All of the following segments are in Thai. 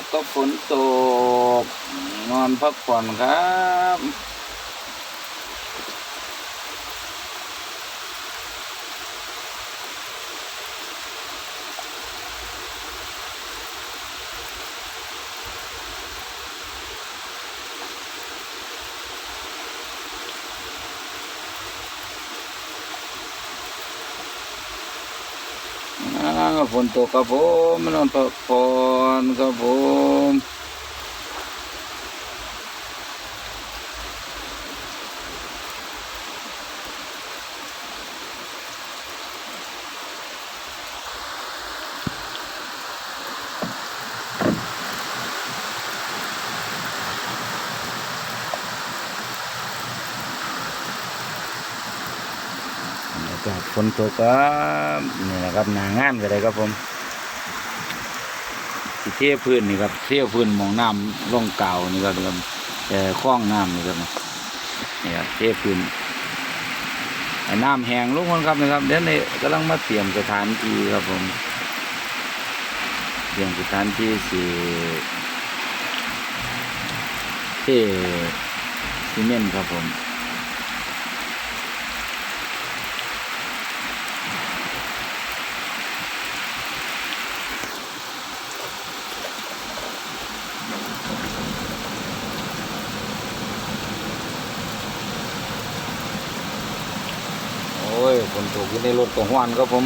กก็ฝนตกนอนพักผ่อนครับ ฝนตกครับผมนอนพักผ่อนครับผม บรรยากฝนตกครับนี่แหละครับหนางานก็ได้ครับผมสิเทพื้นนี่ครับเที่ยพื้นมองน้ำร่องเก่านี่ครับครับแต่คล้องน้ำนี่ครับนี่ครับเทพื้นน้ำแห้งลงคนครับนะครับเดี๋ยวนี้กำลังมาเตรียมสถานที่ครับผมเตรียมสถานที่สิเทซีเมนต์ครับผม นตกอยู่ในรถกับหวานครับผม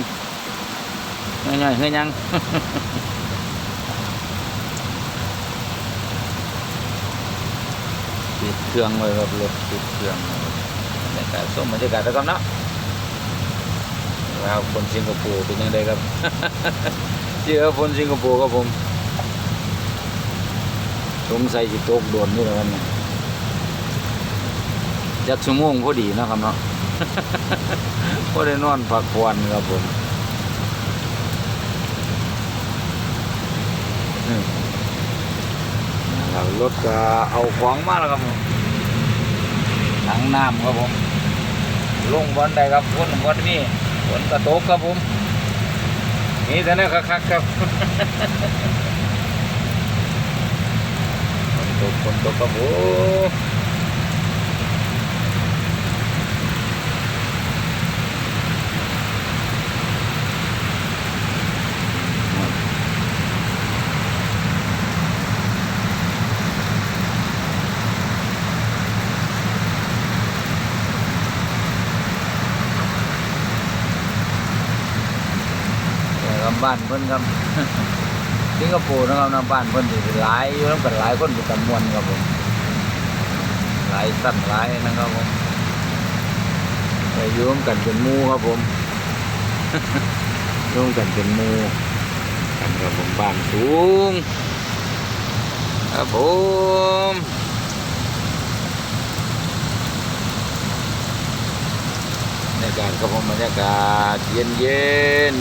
ง่ายๆเฮ้ยยังปิดเครื่องไว้ครับรถปิดเครื่องบรรยากาศส้มบรรยากาศแล้วครับเนาะแล้วคนสิงคโปร์เป็นยังไงครับเจอคนสิงคโปร์ครับผมสงสัยจิตกโดนนี่แหละวันนี้จักชั่วโมงพอดีนะครับเนาะ ก็ได้นอนพักผ่อนครับผมครับรถก็เอาของมาแล้วครับผมถังน้ำครับผม ลงบอลได้ครับฝนบอลนี่ฝนกระตกครับผมนี่แต่นี่คักครับฝนตกฝนตกครับผมนี่ ครับบ้านเพิ่นครับสิงคโปร์นะครับนะบ้านเพิ่นสิหลายอยู่นำกันหลายคนเป็นจำนวนครับผมหลายสั้นหลายนะครับผมแต่อยู่ร่วมกันเป็นมูครับผมร่วมกันเป็นมูกันครับผมบ้านสูงครับผมบรรยากาศครับผมบรรยากาศเย็นเย็น